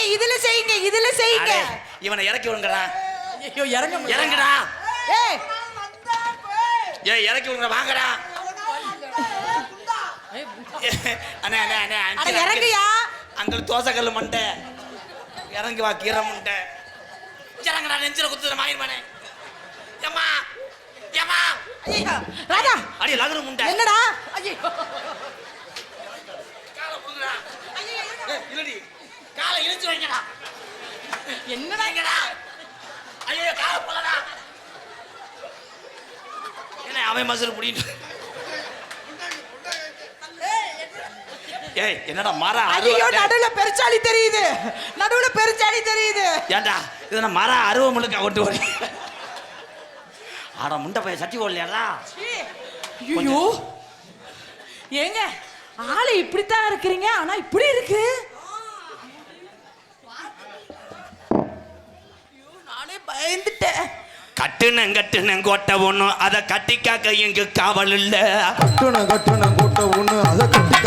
செய்யுங்க இதுல செய்யுங்க இதுல செய்யுங்க. இவனை இறக்கி விடுங்கடா. ஐயோ இறங்க இறங்குடா. ஏய். ஏய் இறக்கி விடுங்க வாங்கடா. அண்ணே அண்ணே அண்ணே அண்ணே இறங்குயா? அங்கிள் தோசை கல் மண்டை. இறங்கி வா கீரை மண்டை. இறங்கடா நெஞ்சில குத்துற மாயிருமானே ஏமா ஏமா ராஜா. அடி லகரு முண்டை. என்னடா? ஐயோ. காலை இழுத்து வைங்கடா. என்னடா ஐயோ காலை போலடா என்ன அவன் மசுறு புடிட்டு ஏய் என்னடா மர ஐயோ நடுவுல பெருச்சாளி தெரியுது. நடுவுல பெருச்சாளி தெரியுது. ஏன்டா இது நான் மர அருவ முழுக்க ஒட்டு ஓடி ஆடா முண்டை பையன் சட்டி ஓடலையாடா ஐயோ ஏங்க ஆளு இப்படித்தான் இருக்கிறீங்க ஆனா இப்படி இருக்கு ஐயோ, நானே பயந்துட்டேன் கட்டுனங் கட்டுனங் கோட்டை ஒண்ணும் அதை கட்டிக்காக்க எங்க காவல் இல்லை. கட்டண கட்டண கோட்டை ஒன்று அதை கட்டி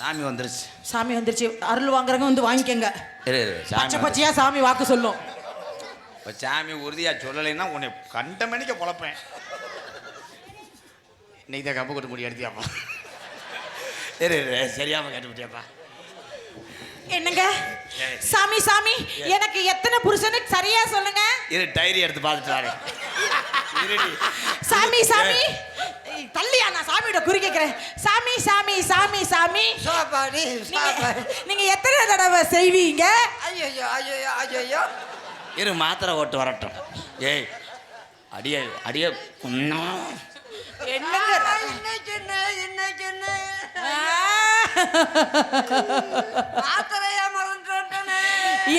சாமி வந்துருச்சு. சாமி வந்துருச்சு. அருள் வாங்குறவங்க வந்து வாங்கிக்கங்க. பச்சை வந்துருச்சு. பச்சையா சாமி வாக்கு சொல்லும். இப்ப சாமி உறுதியா சொல்லலைன்னா உன்னை கண்ட மணிக்க பொழப்பேன். இன்னைக்கு தான் கம்பு கொட்டு முடி எடுத்தியாப்பா. இரு, சரியாம கேட்டு விட்டியாப்பா என்னங்க சாமி சாமி எனக்கு எத்தனை புருஷனு சரியா சொல்லுங்க. இரு டைரி எடுத்து பார்த்துட்டு சாமி சாமி. தள்ளியா நான் சாமியோட குறி கேட்கிறேன் சாமி சாமி சாமி சாமி. சாப்பாடு நீங்க சாப்பாடு. நீங்க எத்தனை தடவை செய்வீங்க? ஐயோ ஐயோ ஐயோ இரு மாத்திரை ஓட்டு வரட்டும். ஏய் அடிய அடிய என்ன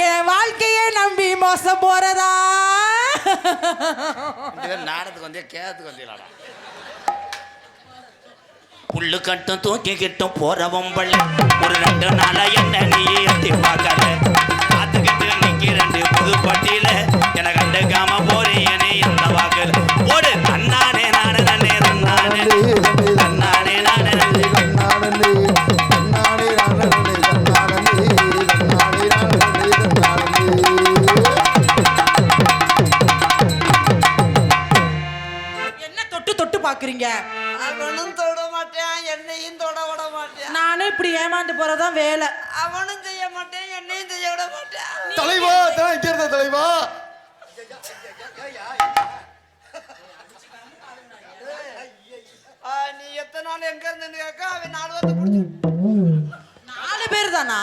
என் வாழ்க்கையே நம்பி மோசம் போறதா? நாடத்துக்கு வந்தே கேத்துக்கு வந்தீங்களாடா புல்லு கட்டும் தூக்கி கிட்டும் போறவன் பள்ளி ஒரு ரெண்டு நாளா என்ன நீ எட்டி பார்க்கல பார்த்துக்கிட்டு நிக்கி ரெண்டு புது பட்டியல. எனக்கு கண்டுக்காம போறீங்க எந்த வாக்குல? ஓடு தன்னானே நானே நன்னே நானே ராடனே கண்ணாடனே என்ன தொட்டு தொட்டு பாக்குறீங்க அவனும் தொட மாட்டான் என்னையும் தொட விட மாட்டான். நானே இப்படி ஏமாந்து போறதான் வேலை. அவனும் செய்ய மாட்டேன் என்னையும் செய்ய விட மாட்டான். தலைவா தான் இங்க தலைவா? ஆ, நீ எத்தனை நாள் எங்க இருந்து கேட்க அவன் நாலு வந்து நாலு பேர் தானா?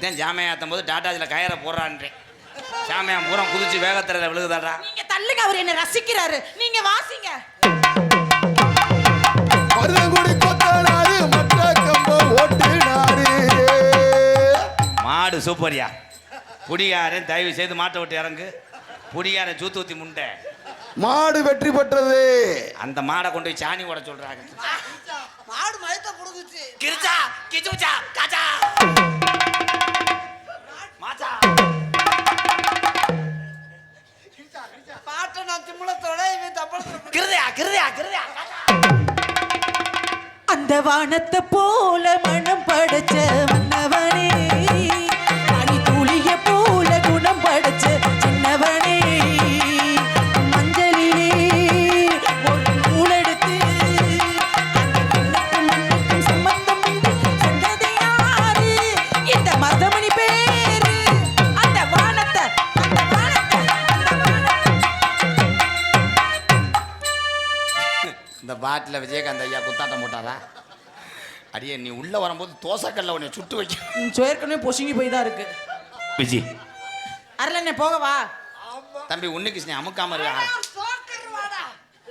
அதுதான் ஜாமையா ஏற்றும் போது டாட்டாஜில் கயரை போடுறான்றேன். ஜாமையா பூரா குதிச்சு வேகத்திரையில் விழுகுதாடா நீங்க தள்ளுங்க அவர் என்ன ரசிக்கிறாரு. நீங்க வாசிங்க. மாடு சூப்பரியா. குடிகாரன் தயவு செய்து மாட்டை விட்டு இறங்கு. குடிகாரன் சூத்து ஊத்தி முண்டை. மாடு வெற்றி பெற்றது. அந்த மாடை கொண்டு போய் சாணி ஓட சொல்றாங்க. மாடு மயத்த புடுங்குச்சு. கிரிச்சா கிச்சுச்சா காச்சா. வானத்தை போல மனம் படைச்ச மன்னவனே. அணி துளிய போல குணம் படைச்ச சின்னவனே. மஞ்சளிலே ஒரு நூலெடுத்து சம்பந்தம் சொன்னது யாரு? இந்த மதமணி பேரு. அந்த வானத்தை அந்த வானத்தை அந்த வானத்தை. இந்த பாட்டில் விஜயகாந்த் ஐயா குத்தாட்டம் போட்டாரா? அடியே நீ உள்ள வரும்போது தோசைக்கல்ல உன்னை சுட்டு வைக்க. ஏற்கனவே பொசுங்கி போய் தான் இருக்கு. விஜி. அருளண்ணே போகவா தம்பி உன்னிகிருஷ்ணன் அமுக்காம இருக்கா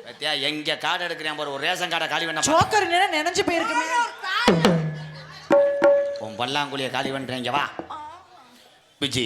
பத்தியா எங்க கார்டு எடுக்கிறேன் பாரு ஒரு ரேஷன் கார்டை காலி பண்ண சோக்கர் நினைஞ்சு போயிருக்குமே. உன் பல்லாங்குழியை காலி பண்ணுறீங்க வா. பிஜி